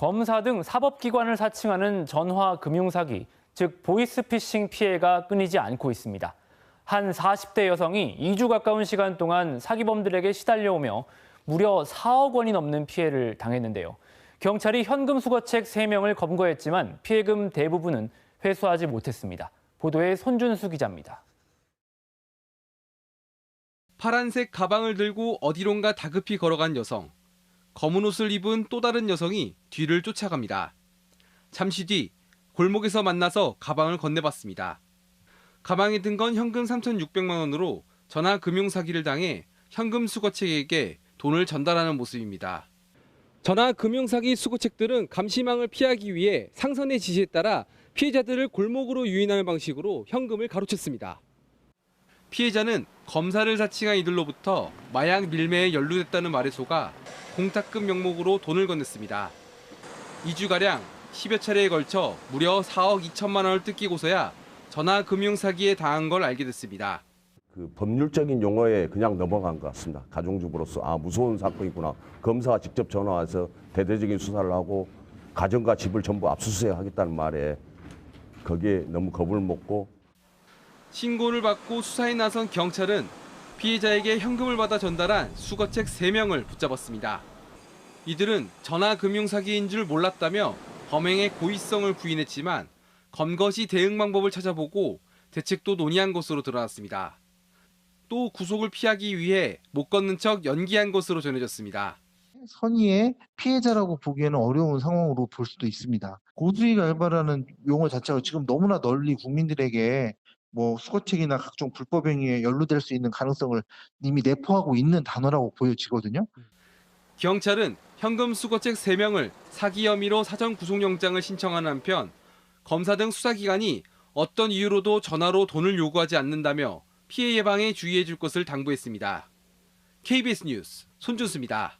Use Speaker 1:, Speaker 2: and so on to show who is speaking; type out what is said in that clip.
Speaker 1: 검사 등 사법기관을 사칭하는 전화 금융사기, 즉 보이스피싱 피해가 끊이지 않고 있습니다. 한 40대 여성이 2주 가까운 시간 동안 사기범들에게 시달려오며 무려 4억 원이 넘는 피해를 당했는데요. 경찰이 현금 수거책 3명을 검거했지만 피해금 대부분은 회수하지 못했습니다. 보도에 손준수 기자입니다.
Speaker 2: 파란색 가방을 들고 어디론가 다급히 걸어간 여성. 검은 옷을 입은 또 다른 여성이 뒤를 쫓아갑니다. 잠시 뒤 골목에서 만나서 가방을 건네봤습니다. 가방에 든 건 현금 3,600만 원으로 전화 금융 사기를 당해 현금 수거책에게 돈을 전달하는 모습입니다. 전화 금융 사기 수거책들은 감시망을 피하기 위해 상선의 지시에 따라 피해자들을 골목으로 유인하는 방식으로 현금을 가로챘습니다. 피해자는 검사를 사칭한 이들로부터 마약 밀매에 연루됐다는 말에 속아 공탁금 명목으로 돈을 건넸습니다. 2주가량 10여 차례에 걸쳐 무려 4억 2천만 원을 뜯기고서야 전화 금융 사기에 당한 걸 알게 됐습니다.
Speaker 3: 그 법률적인 용어에 그냥 넘어간 것 같습니다. 가정주부로서 아 무서운 사건이구나. 검사가 직접 전화 와서 대대적인 수사를 하고 가정과 집을 전부 압수수색하겠다는 말에 거기에 너무 겁을 먹고
Speaker 2: 신고를 받고 수사에 나선 경찰은 피해자에게 현금을 받아 전달한 수거책 3명을 붙잡았습니다. 이들은 전화 금융 사기인 줄 몰랐다며 범행의 고의성을 부인했지만 검거시 대응 방법을 찾아보고 대책도 논의한 것으로 드러났습니다. 또 구속을 피하기 위해 못 걷는 척 연기한 것으로 전해졌습니다.
Speaker 4: 선의의 피해자라고 보기에는 어려운 상황으로 볼 수도 있습니다. 고수익 알바라는 용어 자체가 지금 너무나 널리 국민들에게 뭐 수거책이나 각종 불법 행위에 연루될 수 있는 가능성을 이미 내포하고 있는 단어라고 보여지거든요.
Speaker 2: 경찰은 현금 수거책 3명을 사기 혐의로 사전 구속영장을 신청한 한편 검사 등 수사기관이 어떤 이유로도 전화로 돈을 요구하지 않는다며 피해 예방에 주의해 줄 것을 당부했습니다. KBS 뉴스 손준수입니다.